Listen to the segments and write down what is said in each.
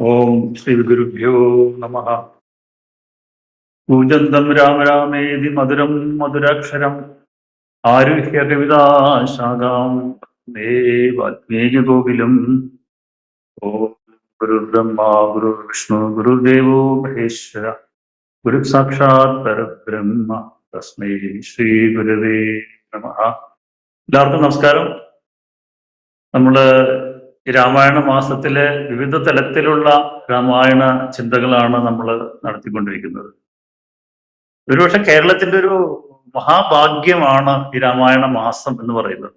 ഓം ശ്രീ ഗുരുഭ്യോ നമ. പൂജന്തം രാമ രാമേതി മധുരം മധുരാക്ഷരം. ആരുഹ്യ കവിതാശാഖാം ദേവാത്മേജഗോകുലം ഓം ഗുരുബ്രഹ്മ ഗുരുവിഷ്ണു ഗുരുദേവോ മഹേശ്വര. ഗുരു സാക്ഷാത് പരബ്രഹ്മ. തസ്മൈ ശ്രീ ഗുരുവേ നമ. എല്ലാവർക്കും നമസ്കാരം. നമ്മൾ ഈ രാമായണ മാസത്തിലെ വിവിധ തലത്തിലുള്ള രാമായണ ചിന്തകളാണ് നമ്മൾ നടത്തിക്കൊണ്ടിരിക്കുന്നത്. ഒരുപക്ഷെ കേരളത്തിന്റെ ഒരു മഹാഭാഗ്യമാണ് ഈ രാമായണ മാസം എന്ന് പറയുന്നത്.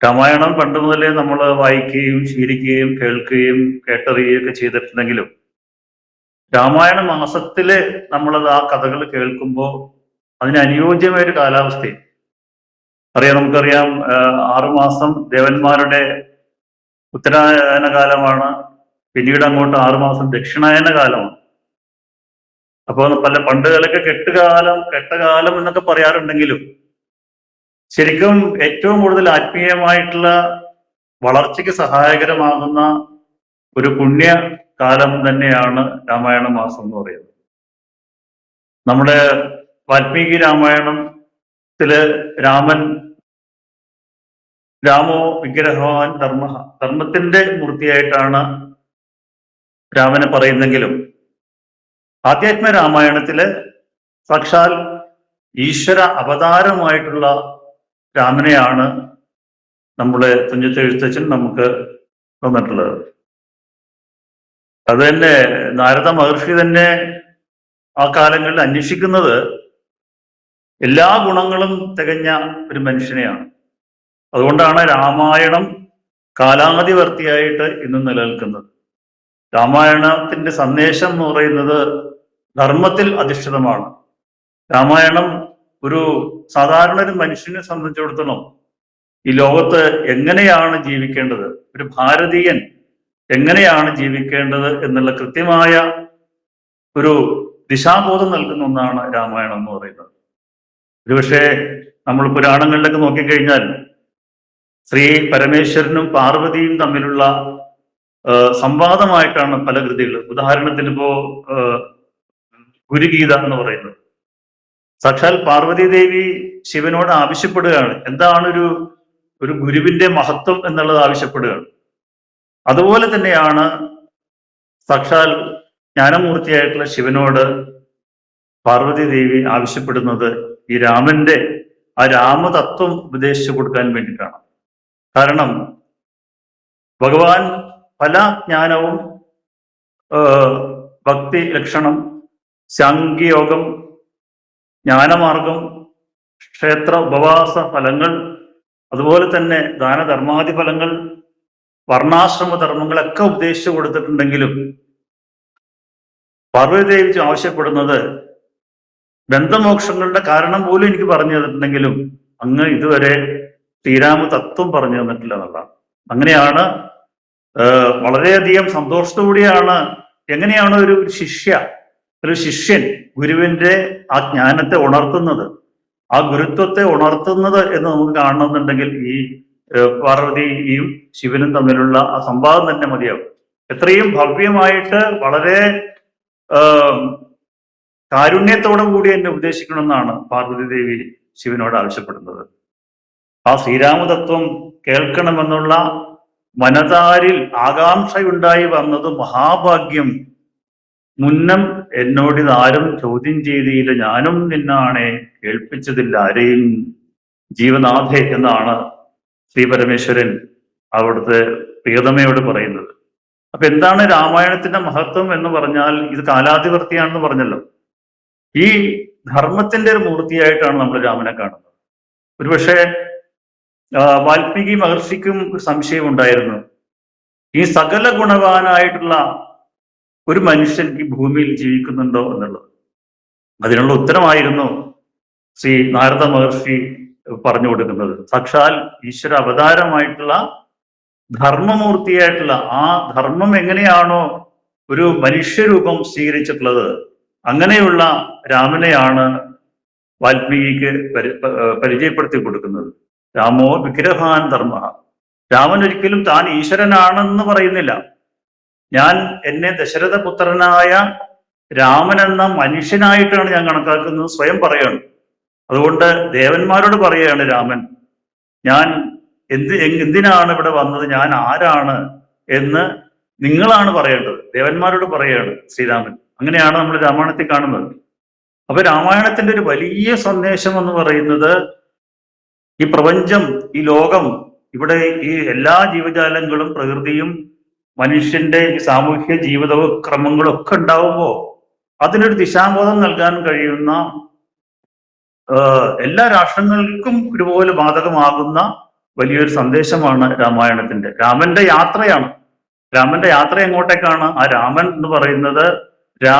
രാമായണം പണ്ട് മുതലേ നമ്മൾ വായിക്കുകയും ശീലിക്കുകയും കേൾക്കുകയും കേട്ടറിയുകയും ഒക്കെ ചെയ്തിട്ടുണ്ടെങ്കിലും രാമായണ മാസത്തിൽ നമ്മളത് ആ കഥകൾ കേൾക്കുമ്പോൾ അതിന് അനുയോജ്യമായ ഒരു കാലാവസ്ഥയും അറിയാം നമുക്കറിയാം ആറുമാസം ദേവന്മാരുടെ ഉത്തരായന കാലമാണ് പിന്നീട് അങ്ങോട്ട് ആറുമാസം ദക്ഷിണായന കാലമാണ്. അപ്പോൾ പല പണ്ടുകാലൊക്കെ കെട്ടുകാലം കെട്ടകാലം എന്നൊക്കെ പറയാറുണ്ടെങ്കിലും ശരിക്കും ഏറ്റവും കൂടുതൽ ആത്മീയമായിട്ടുള്ള വളർച്ചയ്ക്ക് സഹായകരമാകുന്ന ഒരു പുണ്യ കാലം തന്നെയാണ് രാമായണ മാസം എന്ന് പറയുന്നത്. നമ്മുടെ വാൽമീകി രാമായണത്തിൽ രാമൻ രാമോ വിഗ്രഹവാൻ ധർമ്മ ധർമ്മത്തിന്റെ മൂർത്തിയായിട്ടാണ് രാമനെ പറയുന്നെങ്കിലും ആധ്യാത്മ രാമായണത്തിൽ സാക്ഷാൽ ഈശ്വര അവതാരമായിട്ടുള്ള രാമനെയാണ് നമ്മുടെ തുഞ്ചത്തെഴുത്തച്ഛൻ നമുക്ക് തന്നിട്ടുള്ളത്. അത് തന്നെ നാരദ മഹർഷി തന്നെ ആ കാലങ്ങളിൽ അന്വേഷിക്കുന്നത് എല്ലാ ഗുണങ്ങളും തികഞ്ഞ ഒരു മനുഷ്യനെയാണ്. അതുകൊണ്ടാണ് രാമായണം കാലാതിവർത്തിയായിട്ട് ഇന്ന് നിലനിൽക്കുന്നത്. രാമായണത്തിന്റെ സന്ദേശം എന്ന് പറയുന്നത് ധർമ്മത്തിൽ അധിഷ്ഠിതമാണ്. രാമായണം ഒരു സാധാരണ ഒരു മനുഷ്യനെ സംബന്ധിച്ചിടത്തോളം ഈ ലോകത്ത് എങ്ങനെയാണ് ജീവിക്കേണ്ടത്? ഒരു ഭാരതീയൻ എങ്ങനെയാണ് ജീവിക്കേണ്ടത് എന്നുള്ള കൃത്യമായ ഒരു ദിശാബോധം നൽകുന്ന ഒന്നാണ് രാമായണം എന്ന് പറയുന്നത്. ഒരുപക്ഷെ നമ്മൾ പുരാണങ്ങളിലൊക്കെ നോക്കിക്കഴിഞ്ഞാൽ ശ്രീ പരമേശ്വരനും പാർവതിയും തമ്മിലുള്ള സംവാദമായിട്ടാണ് പല കൃതികൾ. ഉദാഹരണത്തിന് ഇപ്പോ ഗുരുഗീത എന്ന് പറയുന്നത്. സാക്ഷാൽ പാർവതി ദേവി ശിവനോട് ആവശ്യപ്പെടുകയാണ്. എന്താണ് ഒരു ഒരു ഗുരുവിന്റെ മഹത്വം എന്നുള്ളത് ആവശ്യപ്പെടുകയാണ്. അതുപോലെ തന്നെയാണ് സാക്ഷാൽ ജ്ഞാനമൂർത്തിയായിട്ടുള്ള ശിവനോട് പാർവതി ദേവി ആവശ്യപ്പെടുന്നത് ഈ രാമന്റെ ആ രാമതത്വം ഉപദേശിച്ചു കൊടുക്കാൻ വേണ്ടിയിട്ടാണ്. കാരണം ഭഗവാൻ പല ജ്ഞാനവും ഭക്തി ലക്ഷണം സാങ്കേയോഗം ജ്ഞാനമാർഗം ക്ഷേത്ര ഉപവാസ ഫലങ്ങൾ അതുപോലെ തന്നെ ദാനധർമാദി ഫലങ്ങൾ വർണാശ്രമ ധർമ്മങ്ങളൊക്കെ ഉപദേശിച്ചു കൊടുത്തിട്ടുണ്ടെങ്കിലും പാർവതിദേവി ആവശ്യപ്പെടുന്നത് ബന്ധമോക്ഷങ്ങളുടെ കാരണം പോലും എനിക്ക് പറഞ്ഞു തന്നിട്ടുണ്ടെങ്കിലും അങ്ങ് ഇതുവരെ ശ്രീരാമ തത്വം പറഞ്ഞു തന്നിട്ടില്ല എന്നുള്ളതാണ്. അങ്ങനെയാണ് വളരെയധികം സന്തോഷത്തോടെയാണ് എങ്ങനെയാണ് ഒരു ശിഷ്യ ഒരു ശിഷ്യൻ ഗുരുവിന്റെ ആ ജ്ഞാനത്തെ ഉണർത്തുന്നത്? ആ ഗുരുത്വത്തെ ഉണർത്തുന്നത് എന്ന് നമുക്ക് കാണണമെന്നുണ്ടെങ്കിൽ ഈ പാർവതിയും ശിവനും തമ്മിലുള്ള ആ സംവാദം തന്നെ മതിയാവും. എത്രയും ഭവ്യമായിട്ട് വളരെ കാരുണ്യത്തോടു കൂടി എന്നെ ഉപദേശിക്കണമെന്നാണ് പാർവതി ദേവി ശിവനോട് ആവശ്യപ്പെടുന്നത്. ആ ശ്രീരാമതത്വം കേൾക്കണമെന്നുള്ള മനതാരിൽ ആകാംക്ഷയുണ്ടായി വന്നത് മഹാഭാഗ്യം. മുന്നം എന്നോട് ഇതാരും ചോദ്യം ചെയ്തില്ല. ഞാനും നിന്നാണെ കേൾപ്പിച്ചതില്ല ആരെയും ജീവനാഥെ എന്നാണ് ശ്രീ പരമേശ്വരൻ അവിടുത്തെ പ്രിയതമയോട് പറയുന്നത്. അപ്പൊ എന്താണ് രാമായണത്തിന്റെ മഹത്വം എന്ന് പറഞ്ഞാൽ ഇത് കാലാതിവർത്തിയാണെന്ന് പറഞ്ഞല്ലോ. ഈ ധർമ്മത്തിന്റെ ഒരു മൂർത്തിയായിട്ടാണ് നമ്മൾ രാമനെ കാണുന്നത്. ഒരുപക്ഷെ വാൽമീകി മഹർഷിക്കും സംശയം ഉണ്ടായിരുന്നു. ഈ സകല ഗുണവാനായിട്ടുള്ള ഒരു മനുഷ്യൻ ഈ ഭൂമിയിൽ ജീവിക്കുന്നുണ്ടോ എന്നുള്ളത്. അതിനുള്ള ഉത്തരമായിരുന്നു ശ്രീ നാരദ മഹർഷി പറഞ്ഞു കൊടുക്കുന്നത്. സാക്ഷാൽ ഈശ്വര അവതാരമായിട്ടുള്ള ധർമ്മമൂർത്തിയായിട്ടുള്ള ആ ധർമ്മം എങ്ങനെയാണോ ഒരു മനുഷ്യരൂപം സ്വീകരിച്ചിട്ടുള്ളത് അങ്ങനെയുള്ള രാമനെയാണ് വാൽമീകിക്ക് പരി പരിചയപ്പെടുത്തി കൊടുക്കുന്നത്. രാമോ വിഗ്രഹാൻ ധർമ്മ. രാമൻ ഒരിക്കലും താൻ ഈശ്വരനാണെന്ന് പറയുന്നില്ല. ഞാൻ എന്നെ ദശരഥ പുത്രനായ രാമൻ എന്ന മനുഷ്യനായിട്ടാണ് ഞാൻ കണക്കാക്കുന്നത്. സ്വയം പറയാണ്. അതുകൊണ്ട് ദേവന്മാരോട് പറയുകയാണ് രാമൻ ഞാൻ എന്ത് എന്തിനാണ് ഇവിടെ വന്നത്? ഞാൻ ആരാണ്? എന്ന് നിങ്ങളാണ് പറയേണ്ടത്. ദേവന്മാരോട് പറയുകയാണ് ശ്രീരാമൻ. അങ്ങനെയാണ് നമ്മൾ രാമായണത്തിൽ കാണുന്നത്. അപ്പൊ രാമായണത്തിന്റെ ഒരു വലിയ സന്ദേശം എന്ന് പറയുന്നത് ഈ പ്രപഞ്ചം ഈ ലോകം ഇവിടെ ഈ എല്ലാ ജീവജാലങ്ങളും പ്രകൃതിയും മനുഷ്യന്റെ സാമൂഹ്യ ജീവിത ക്രമങ്ങളും ഒക്കെ ഉണ്ടാവുമ്പോൾ അതിനൊരു ദിശാബോധം നൽകാൻ കഴിയുന്ന എല്ലാ രാഷ്ട്രങ്ങൾക്കും ഒരുപോലെ ബാധകമാകുന്ന വലിയൊരു സന്ദേശമാണ് രാമായണത്തിന്റെ. രാമന്റെ യാത്രയാണ്. രാമന്റെ യാത്ര എങ്ങോട്ടേക്കാണ്? ആ രാമൻ എന്ന് പറയുന്നത് രാ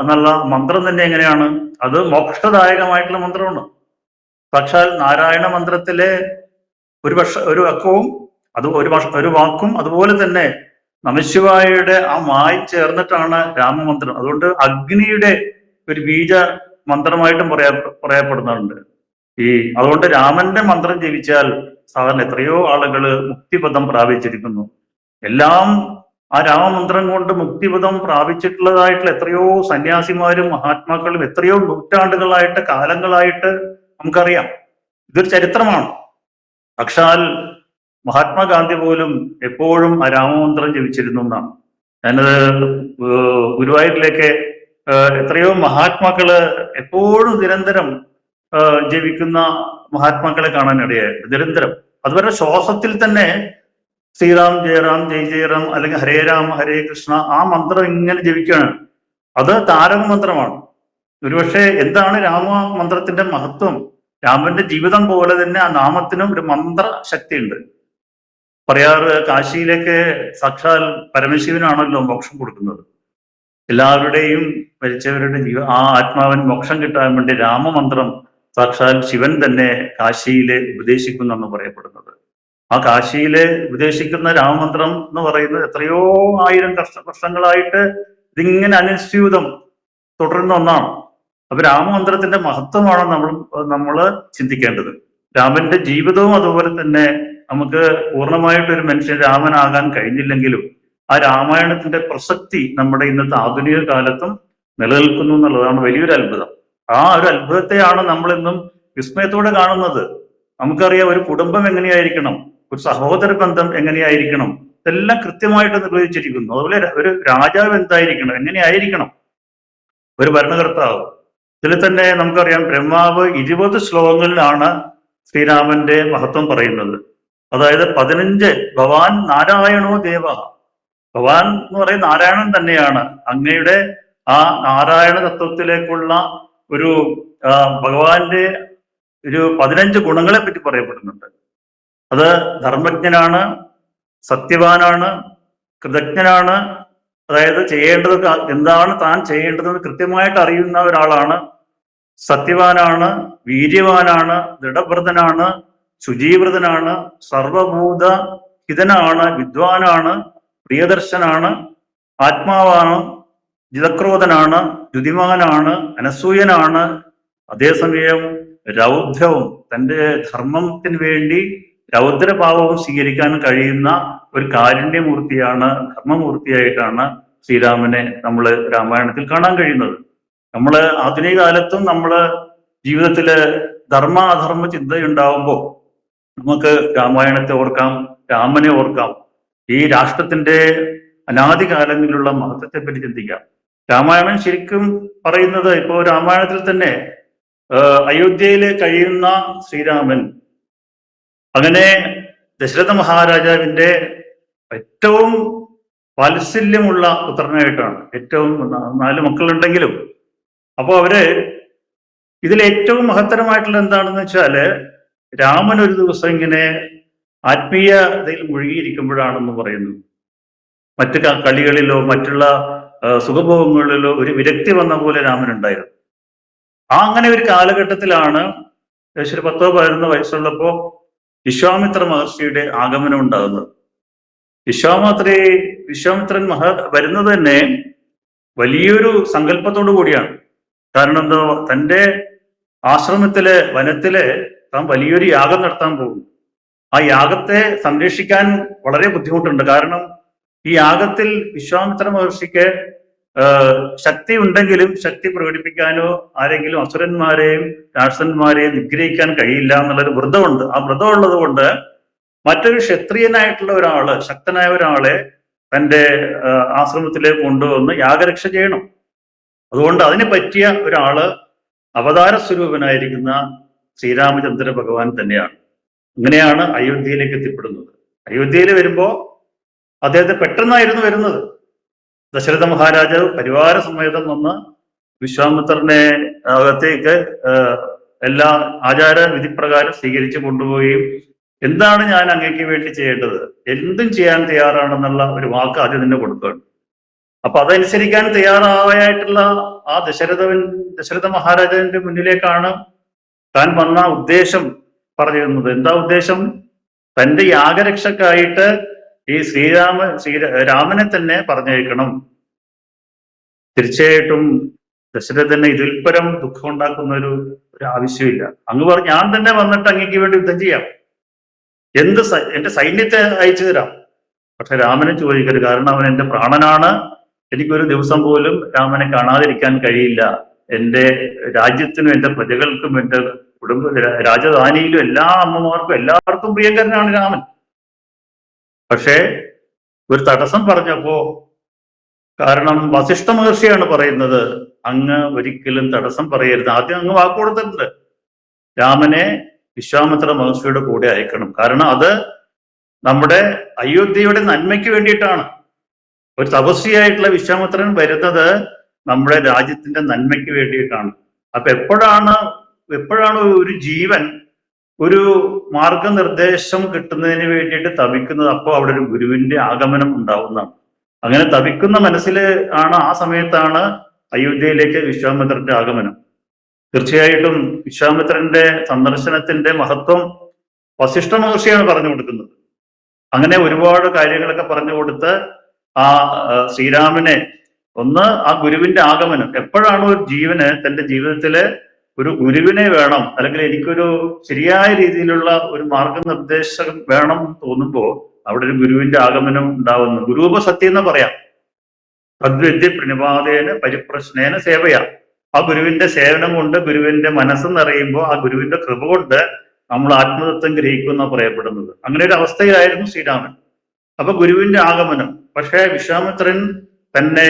എന്നുള്ള മന്ത്രം തന്നെ എങ്ങനെയാണ്? അത് മോക്ഷദായകമായിട്ടുള്ള മന്ത്രമാണ്. സാക്ഷാൽ നാരായണ മന്ത്രത്തിലെ ഒരു പക്ഷ ഒരു അക്കവും അത് ഒരു ഒരു വാക്കും അതുപോലെ തന്നെ നമശിവായയുടെ ആ മായി ചേർന്നിട്ടാണ് രാമമന്ത്രം. അതുകൊണ്ട് അഗ്നിയുടെ ഒരു ബീജ മന്ത്രമായിട്ടും പറയാ പറയപ്പെടുന്നുണ്ട്. ഈ അതുകൊണ്ട് രാമന്റെ മന്ത്രം ജപിച്ചാൽ സാധാരണ എത്രയോ ആളുകൾ മുക്തിപദം പ്രാപിച്ചിരിക്കുന്നു. എല്ലാം ആ രാമമന്ത്രം കൊണ്ട് മുക്തിപദം പ്രാപിച്ചിട്ടുള്ളതായിട്ടുള്ള എത്രയോ സന്യാസിമാരും മഹാത്മാക്കളും എത്രയോ നൂറ്റാണ്ടുകളായിട്ട് കാലങ്ങളായിട്ട് നമുക്കറിയാം. ഇതൊരു ചരിത്രമാണ്. പക്ഷാൽ മഹാത്മാഗാന്ധി പോലും എപ്പോഴും ആ രാമമന്ത്രം ജപിച്ചിരുന്നു എന്നാണ് ഞാനത് ഗുരുവായൂരിലേക്ക് എത്രയോ മഹാത്മാക്കൾ എപ്പോഴും നിരന്തരം ജപിക്കുന്ന മഹാത്മാക്കളെ കാണാനിടയായി. നിരന്തരം. അതുവരെ ശ്വാസത്തിൽ തന്നെ ശ്രീറാം ജയറാം ജയ് ജയറാം അല്ലെങ്കിൽ ഹരേ രാം ഹരേ കൃഷ്ണ ആ മന്ത്രം ഇങ്ങനെ ജപിക്കുകയാണ്. അത് താരക മന്ത്രമാണ് ഒരുപക്ഷെ എന്താണ് രാമ മന്ത്രത്തിന്റെ മഹത്വം? രാമന്റെ ജീവിതം പോലെ തന്നെ ആ നാമത്തിനും ഒരു മന്ത്ര ശക്തിയുണ്ട് പറയാറ് കാശിയിലേക്ക് സാക്ഷാൽ പരമശിവനാണല്ലോ മോക്ഷം കൊടുക്കുന്നത്. എല്ലാവരുടെയും മരിച്ചവരുടെ ജീവ ആ ആത്മാവിന് മോക്ഷം കിട്ടാൻ വേണ്ടി രാമമന്ത്രം സാക്ഷാൽ ശിവൻ തന്നെ കാശിയിലെ ഉപദേശിക്കുന്നെന്ന് പറയപ്പെടുന്നത്. ആ കാശിയിലെ ഉപദേശിക്കുന്ന രാമമന്ത്രം എന്ന് പറയുന്നത് എത്രയോ ആയിരം വർഷങ്ങളായിട്ട് ഇതിങ്ങനെ അനുസ്യൂതം തുടരുന്ന ഒന്നാണ്. അപ്പൊ രാമമന്ത്രത്തിന്റെ മഹത്വമാണ് നമ്മൾ നമ്മൾ ചിന്തിക്കേണ്ടത്. രാമന്റെ ജീവിതവും അതുപോലെ തന്നെ നമുക്ക് പൂർണമായിട്ട് ഒരു മനുഷ്യൻ രാമനാകാൻ കഴിഞ്ഞില്ലെങ്കിലും ആ രാമായണത്തിന്റെ പ്രസക്തി നമ്മുടെ ഇന്നത്തെ ആധുനിക കാലത്തും നിലനിൽക്കുന്നു എന്നുള്ളതാണ് വലിയൊരു അത്ഭുതം. ആ ഒരു അത്ഭുതത്തെയാണ് നമ്മൾ ഇന്നും വിസ്മയത്തോടെ കാണുന്നത്. നമുക്കറിയാം ഒരു കുടുംബം എങ്ങനെയായിരിക്കണം ഒരു സഹോദര ബന്ധം എങ്ങനെയായിരിക്കണം ഇതെല്ലാം കൃത്യമായിട്ട് നിർവഹിച്ചിരിക്കുന്നു. അതുപോലെ ഒരു രാജാവ് എന്തായിരിക്കണം എങ്ങനെയായിരിക്കണം? ഒരു ഭരണകർത്താവ് ഇതിൽ തന്നെ നമുക്കറിയാം ബ്രഹ്മാവ് ഇരുപത് ശ്ലോകങ്ങളിലാണ് ശ്രീരാമന്റെ മഹത്വം പറയുന്നത്. അതായത് പതിനഞ്ച് ഭവാൻ നാരായണോ ദേവ? ഭഗവാൻ എന്ന് പറയുന്ന നാരായണൻ തന്നെയാണ്. അങ്ങയുടെ ആ നാരായണ തത്വത്തിലേക്കുള്ള ഒരു ഭഗവാന്റെ ഒരു പതിനഞ്ച് ഗുണങ്ങളെ പറ്റി പറയപ്പെടുന്നുണ്ട്. അത് ധർമ്മജ്ഞനാണ് സത്യവാനാണ് കൃതജ്ഞനാണ് അതായത് ചെയ്യേണ്ടത് എന്താണ് താൻ ചെയ്യേണ്ടതെന്ന് കൃത്യമായിട്ട് അറിയുന്ന ഒരാളാണ്. സത്യവാനാണ് വീര്യവാനാണ് ദൃഢവ്രതനാണ് ശുചീവ്രതനാണ് സർവഭൂത ഹിതനാണ് വിദ്വാനാണ് പ്രിയദർശനാണ് ആത്മാവാണ് ജിതക്രോധനാണ് ദ്യുതിമാനാണ് അനസൂയനാണ്. അതേസമയം രൗദ്രവും തന്റെ ധർമ്മത്തിന് വേണ്ടി രൗദ്രഭാവവും സ്വീകരിക്കാൻ കഴിയുന്ന ഒരു കാരുണ്യമൂർത്തിയാണ് ധർമ്മമൂർത്തിയായിട്ടാണ് ശ്രീരാമനെ നമ്മൾ രാമായണത്തിൽ കാണാൻ കഴിയുന്നത്. നമ്മൾ ആധുനിക കാലത്തും നമ്മൾ ജീവിതത്തിൽ ധർമ്മ അധർമ്മ ചിന്തയുണ്ടാവുമ്പോൾ നമുക്ക് രാമായണത്തെ ഓർക്കാം രാമനെ ഓർക്കാം. ഈ രാഷ്ട്രത്തിന്റെ അനാദി കാലങ്ങളിലുള്ള മഹത്വത്തെ പറ്റി ചിന്തിക്കാം. രാമായണം ശരിക്കും പറയുന്നത് ഇപ്പോൾ രാമായണത്തിൽ തന്നെ അയോധ്യയിൽ കഴിയുന്ന ശ്രീരാമൻ അങ്ങനെ ദശരഥ മഹാരാജാവിന്റെ ഏറ്റവും വാത്സല്യമുള്ള പുത്രനായിട്ടാണ്. ഏറ്റവും നാല് മക്കളുണ്ടെങ്കിലും. അപ്പോൾ അവർ ഇതിൽ ഏറ്റവും മഹത്തരമായിട്ടുള്ള എന്താണെന്ന് വെച്ചാൽ രാമൻ ഒരു ദിവസം ഇങ്ങനെ ആത്മീയതയിൽ മുഴുകിയിരിക്കുമ്പോഴാണെന്ന് പറയുന്നു. മറ്റു കളികളിലോ മറ്റുള്ള സുഖഭോഗങ്ങളിലോ ഒരു വിരക്തി വന്ന പോലെ രാമൻ ഉണ്ടായിരുന്നു. ആ അങ്ങനെ ഒരു കാലഘട്ടത്തിലാണ് ഏകദേശം ഒരു പത്തോ പതിനൊന്നോ വയസ്സുള്ളപ്പോ വിശ്വാമിത്ര മഹർഷിയുടെ ആഗമനം ഉണ്ടാകുന്നത്. വിശ്വാമിത്രേ വിശ്വാമിത്രൻ മഹ വരുന്നത് തന്നെ വലിയൊരു സങ്കല്പത്തോടു കൂടിയാണ്. കാരണം എന്താ തന്റെ ആശ്രമത്തിലെ വനത്തിലെ താൻ വലിയൊരു യാഗം നടത്താൻ പോകും ആ യാഗത്തെ സംരക്ഷിക്കാൻ വളരെ ബുദ്ധിമുട്ടുണ്ട്. കാരണം ഈ യാഗത്തിൽ വിശ്വാമിത്ര മഹർഷിക്ക് ശക്തി ഉണ്ടെങ്കിലും ശക്തി പ്രകടിപ്പിക്കാനോ ആരെങ്കിലും അസുരന്മാരെയും രാക്ഷസന്മാരെയും നിഗ്രഹിക്കാൻ കഴിയില്ല എന്നുള്ളൊരു വ്രതമുണ്ട്. ആ വ്രതം ഉള്ളത് കൊണ്ട് മറ്റൊരു ക്ഷത്രിയനായിട്ടുള്ള ഒരാൾ ശക്തനായ ഒരാളെ തന്റെ ആശ്രമത്തിലേക്ക് കൊണ്ടുവന്ന് യാഗരക്ഷ ചെയ്യണം. അതുകൊണ്ട് അതിനെ പറ്റിയ ഒരാൾ അവതാര സ്വരൂപനായിരിക്കുന്ന ശ്രീരാമചന്ദ്ര ഭഗവാൻ തന്നെയാണ്. അങ്ങനെയാണ് അയോധ്യയിലേക്ക് എത്തിപ്പെടുന്നത്. അയോധ്യയിൽ വരുമ്പോ അദ്ദേഹത്തെ പെട്ടെന്നായിരുന്നു വരുന്നത്. ദശരഥ മഹാരാജാവ് പരിവാര സമേതം വന്ന് വിശ്വാമിത്രനെ അകത്തേക്ക് എല്ലാ ആചാര വിധിപ്രകാരം സ്വീകരിച്ചു കൊണ്ടുപോവുകയും എന്താണ് ഞാൻ അങ്ങേക്ക് വേണ്ടി ചെയ്യേണ്ടത്? എന്തും ചെയ്യാൻ തയ്യാറാണെന്നുള്ള ഒരു വാക്ക് ആദ്യം തന്നെ കൊടുക്കുകയാണ്. അപ്പൊ അതനുസരിക്കാൻ തയ്യാറാവായിട്ടുള്ള ആ ദശരഥവൻ ദശരഥ മഹാരാജാവിന്റെ മുന്നിലേക്കാണ് താൻ വന്ന ഉദ്ദേശം പറഞ്ഞിരുന്നത്. എന്താ ഉദ്ദേശം? തന്റെ യാഗരക്ഷക്കായിട്ട് ഈ ശ്രീരാമ ശ്രീ രാമനെ തന്നെ പറഞ്ഞേക്കണം തീർച്ചയായിട്ടും ദശരഥന് ഇതിൽപരം ദുഃഖം ഉണ്ടാക്കുന്ന ഒരു ഒരു ആവശ്യമില്ല. അങ്ങ് പറഞ്ഞു ഞാൻ തന്നെ വന്നിട്ട് അങ്ങേക്ക് വേണ്ടി യുദ്ധം ചെയ്യാം. എന്ത് എന്റെ സൈന്യത്തെ അയച്ചു തരാം. പക്ഷെ രാമനെ ചോദിക്കരുത്. കാരണം അവൻ എന്റെ പ്രാണനാണ്. എനിക്കൊരു ദിവസം പോലും രാമനെ കാണാതിരിക്കാൻ കഴിയില്ല. എന്റെ രാജ്യത്തിനും എന്റെ പ്രജകൾക്കും എന്റെ കുടുംബ രാജധാനിയിലും എല്ലാ അമ്മമാർക്കും എല്ലാവർക്കും പ്രിയങ്കരനാണ് രാമൻ. പക്ഷേ ഒരു തടസ്സം പറഞ്ഞപ്പോ കാരണം വസിഷ്ഠ മഹർഷിയാണ് പറയുന്നത് അങ്ങ് ഒരിക്കലും തടസ്സം പറയരുത്. ആദ്യം അങ്ങ് വാക്ക് കൊടുത്തിട്ടുണ്ട്. രാമനെ വിശ്വാമിത്ര മഹർഷിയുടെ കൂടെ അയക്കണം. കാരണം അത് നമ്മുടെ അയോധ്യയുടെ നന്മയ്ക്ക് വേണ്ടിയിട്ടാണ്. ഒരു തപസ്വിയായിട്ടുള്ള വിശ്വാമിത്രൻ വരുന്നത് നമ്മുടെ രാജ്യത്തിന്റെ നന്മയ്ക്ക് വേണ്ടിയിട്ടാണ്. അപ്പൊ എപ്പോഴാണ് എപ്പോഴാണ് ഒരു ജീവൻ ഒരു മാർഗനിർദ്ദേശം കിട്ടുന്നതിന് വേണ്ടിയിട്ട് തപിക്കുന്നത് അപ്പോൾ അവിടെ ഒരു ഗുരുവിന്റെ ആഗമനം ഉണ്ടാവുന്നതാണ്. അങ്ങനെ തപിക്കുന്ന മനസ്സിൽ ആണ് ആ സമയത്താണ് അയോധ്യയിലേക്ക് വിശ്വാമിത്രന്റെ ആഗമനം. തീർച്ചയായിട്ടും വിശ്വാമിത്രന്റെ സന്ദർശനത്തിന്റെ മഹത്വം വസിഷ്ഠ മഹർഷിയാണ് പറഞ്ഞു കൊടുക്കുന്നത്. അങ്ങനെ ഒരുപാട് കാര്യങ്ങളൊക്കെ പറഞ്ഞു കൊടുത്ത് ആ ശ്രീരാമനെ ഒന്ന് ആ ഗുരുവിന്റെ ആഗമനം. എപ്പോഴാണ് ഒരു ജീവന് തന്റെ ജീവിതത്തിൽ ഒരു ഗുരുവിനെ വേണം അല്ലെങ്കിൽ എനിക്കൊരു ശരിയായ രീതിയിലുള്ള ഒരു മാർഗനിർദ്ദേശം വേണം എന്ന് തോന്നുമ്പോൾ അവിടെ ഒരു ഗുരുവിന്റെ ആഗമനം ഉണ്ടാവുന്നു. ഗുരൂപസത്യം എന്ന് പറയാം. തദ്വിദ്യ പ്രണിപാതേന പരിപ്രശ്നേന സേവയാ. ആ ഗുരുവിന്റെ സേവനം കൊണ്ട് ഗുരുവിന്റെ മനസ്സ് നിറയുമ്പോൾ ആ ഗുരുവിന്റെ കൃപ കൊണ്ട് നമ്മൾ ആത്മതത്വം ഗ്രഹിക്കുന്ന പറയപ്പെടുന്നത്. അങ്ങനെ ഒരു അവസ്ഥയിലായിരുന്നു ശ്രീരാമൻ. അപ്പൊ ഗുരുവിന്റെ ആഗമനം. പക്ഷേ വിശ്വാമിത്രൻ തന്നെ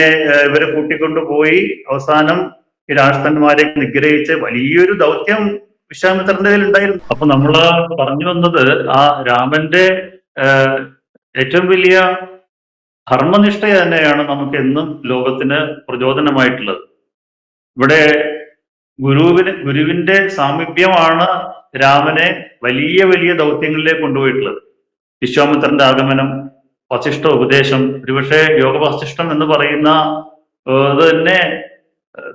ഇവരെ കൂട്ടിക്കൊണ്ടുപോയി അവസാനം ഈ രാഷ്ട്രന്മാരെ നിഗ്രഹിച്ച് വലിയൊരു ദൗത്യം വിശ്വാമിത്രന്റെ ഉണ്ടായിരുന്നു. അപ്പൊ നമ്മൾ പറഞ്ഞു വന്നത് ആ രാമന്റെ ഏറ്റവും വലിയ ധർമ്മനിഷ്ഠ തന്നെയാണ് നമുക്ക് എന്നും ലോകത്തിന് പ്രചോദനമായിട്ടുള്ളത്. ഇവിടെ ഗുരുവിന് ഗുരുവിന്റെ സാമീപ്യമാണ് രാമനെ വലിയ വലിയ ദൗത്യങ്ങളിലേക്ക് കൊണ്ടുപോയിട്ടുള്ളത്. വിശ്വാമിത്രന്റെ ആഗമനം വസിഷ്ഠ ഉപദേശം ഒരുപക്ഷെ യോഗവസിഷ്ഠം എന്ന് പറയുന്ന അത് തന്നെ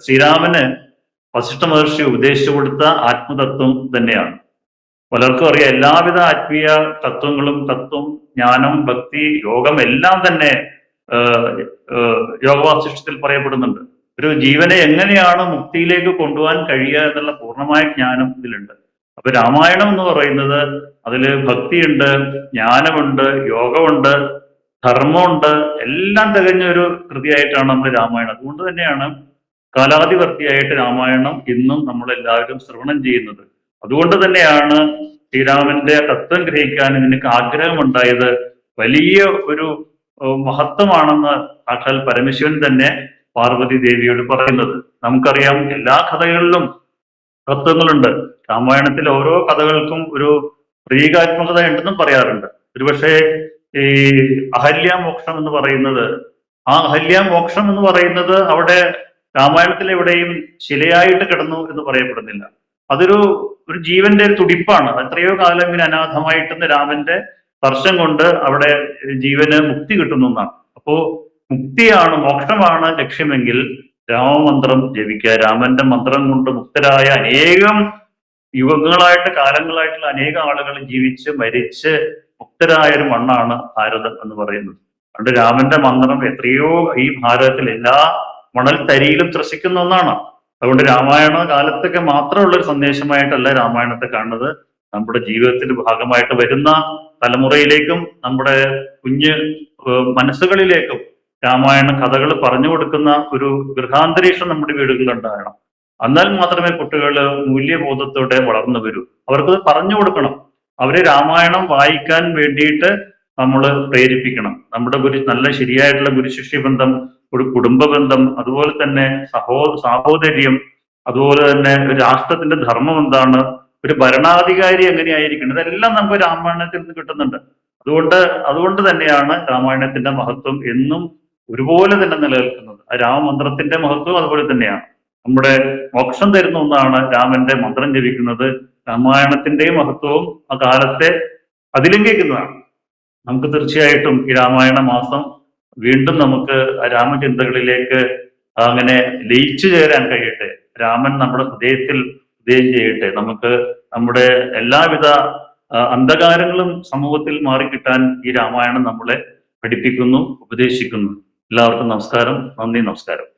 ശ്രീരാമന് വശിഷ്ഠ മഹർഷി ഉപദേശിച്ചു കൊടുത്ത ആത്മതത്വം തന്നെയാണ്. പലർക്കും അറിയാം എല്ലാവിധ ആത്മീയ തത്വങ്ങളും തത്വം ജ്ഞാനം ഭക്തി യോഗം എല്ലാം തന്നെ യോഗവാസിഷ്ടത്തിൽ പറയപ്പെടുന്നുണ്ട്. ഒരു ജീവനെ എങ്ങനെയാണ് മുക്തിയിലേക്ക് കൊണ്ടുപോകാൻ കഴിയുക എന്നുള്ള പൂർണമായ ജ്ഞാനം ഇതിലുണ്ട്. അപ്പൊ രാമായണം എന്ന് പറയുന്നത് അതിൽ ഭക്തിയുണ്ട് ജ്ഞാനമുണ്ട് യോഗമുണ്ട് ധർമ്മമുണ്ട് എല്ലാം തികഞ്ഞ ഒരു കൃതിയായിട്ടാണ് നമ്മൾ രാമായണം. അതുകൊണ്ട് തന്നെയാണ് കാലാധിപർത്തിയായിട്ട് രാമായണം ഇന്നും നമ്മൾ എല്ലാവരും ശ്രവണം ചെയ്യുന്നത്. അതുകൊണ്ട് തന്നെയാണ് ശ്രീരാമന്റെ തത്വം ഗ്രഹിക്കാൻ നിനക്ക് ആഗ്രഹമുണ്ടായത്. വലിയ ഒരു മഹത്വമാണെന്ന് സാക്ഷാൽ പരമശിവൻ തന്നെ പാർവതി ദേവിയോട് പറയുന്നത്. നമുക്കറിയാം എല്ലാ കഥകളിലും തത്വങ്ങളുണ്ട്. രാമായണത്തിൽ ഓരോ കഥകൾക്കും ഒരു പ്രതീകാത്മകത ഉണ്ടെന്നും പറയാറുണ്ട്. ഒരുപക്ഷെ ഈ അഹല്യാമോക്ഷം എന്ന് പറയുന്നത് ആ അഹല്യാമോക്ഷം എന്ന് പറയുന്നത് അവിടെ രാമായണത്തിൽ എവിടെയും ശിലയായിട്ട് കിടന്നു എന്ന് പറയപ്പെടുന്നില്ല. അതൊരു ഒരു ജീവന്റെ തുടിപ്പാണ്. എത്രയോ കാലം ഇങ്ങനെ അനാഥമായിട്ടെന്ന് രാമന്റെ സ്പർശം കൊണ്ട് അവിടെ ജീവന് മുക്തി കിട്ടുന്നു എന്നാണ്. അപ്പോ മുക്തിയാണ് മോക്ഷമാണ് ലക്ഷ്യമെങ്കിൽ രാമമന്ത്രം ജപിക്കുക. രാമന്റെ മന്ത്രം കൊണ്ട് മുക്തരായ അനേകം യുഗങ്ങളായിട്ട് കാലങ്ങളായിട്ടുള്ള അനേകം ആളുകൾ ജീവിച്ച് മരിച്ച് മുക്തരായ ഒരു മണ്ണാണ് ഭാരതം എന്ന് പറയുന്നത്. അതുകൊണ്ട് രാമന്റെ മന്ത്രം എത്രയോ ഈ ഭാരതത്തിൽ എല്ലാ മണൽ തരിയിലും ത്രസിക്കുന്ന ഒന്നാണ്. അതുകൊണ്ട് രാമായണ കാലത്തൊക്കെ മാത്രമുള്ള ഒരു സന്ദേശമായിട്ടല്ല രാമായണത്തെ കാണുന്നത്. നമ്മുടെ ജീവിതത്തിന്റെ ഭാഗമായിട്ട് വരുന്ന തലമുറയിലേക്കും നമ്മുടെ കുഞ്ഞ് മനസ്സുകളിലേക്കും രാമായണ കഥകൾ പറഞ്ഞു കൊടുക്കുന്ന ഒരു ഗൃഹാന്തരീക്ഷം നമ്മുടെ വീടുകളിൽ ഉണ്ടാകണം. എന്നാൽ മാത്രമേ കുട്ടികൾ മൂല്യബോധത്തോടെ വളർന്നു വരൂ. അവർക്ക് പറഞ്ഞു കൊടുക്കണം. അവരെ രാമായണം വായിക്കാൻ വേണ്ടിയിട്ട് നമ്മൾ പ്രേരിപ്പിക്കണം. നമ്മുടെ ഗുരു നല്ല ശരിയായിട്ടുള്ള ഗുരുശിഷ്യ ബന്ധം ഒരു കുടുംബ ബന്ധം അതുപോലെ തന്നെ സഹോ സാഹോദര്യം അതുപോലെ തന്നെ ഒരു രാഷ്ട്രത്തിന്റെ ധർമ്മം എന്താണ് ഒരു ഭരണാധികാരി എങ്ങനെയായിരിക്കണം ഇതെല്ലാം നമുക്ക് രാമായണത്തിൽ നിന്ന് കിട്ടുന്നുണ്ട്. അതുകൊണ്ട് അതുകൊണ്ട് തന്നെയാണ് രാമായണത്തിന്റെ മഹത്വം എന്നും ഒരുപോലെ തന്നെ നിലനിൽക്കുന്നത്. ആ രാമമന്ത്രത്തിന്റെ മഹത്വം അതുപോലെ തന്നെയാണ്. നമ്മുടെ മോക്ഷം തരുന്ന ഒന്നാണ് രാമന്റെ മന്ത്രം ജപിക്കുന്നത്. രാമായണത്തിന്റെയും മഹത്വവും ആ കാലത്തെ അതിലംഘിക്കുന്നതാണ്. നമുക്ക് തീർച്ചയായിട്ടും ഈ രാമായണ മാസം വീണ്ടും നമുക്ക് രാമചിന്തകളിലേക്ക് അങ്ങനെ ലയിച്ചു ചേരാൻ കഴിയട്ടെ. രാമൻ നമ്മുടെ ഹൃദയത്തിൽ ഹൃദയം ചെയ്യട്ടെ. നമുക്ക് നമ്മുടെ എല്ലാവിധ അന്ധകാരങ്ങളും സമൂഹത്തിൽ മാറിക്കിട്ടാൻ ഈ രാമായണം നമ്മളെ പഠിപ്പിക്കുന്നു ഉപദേശിക്കുന്നു. എല്ലാവർക്കും നമസ്കാരം. നന്ദി നമസ്കാരം.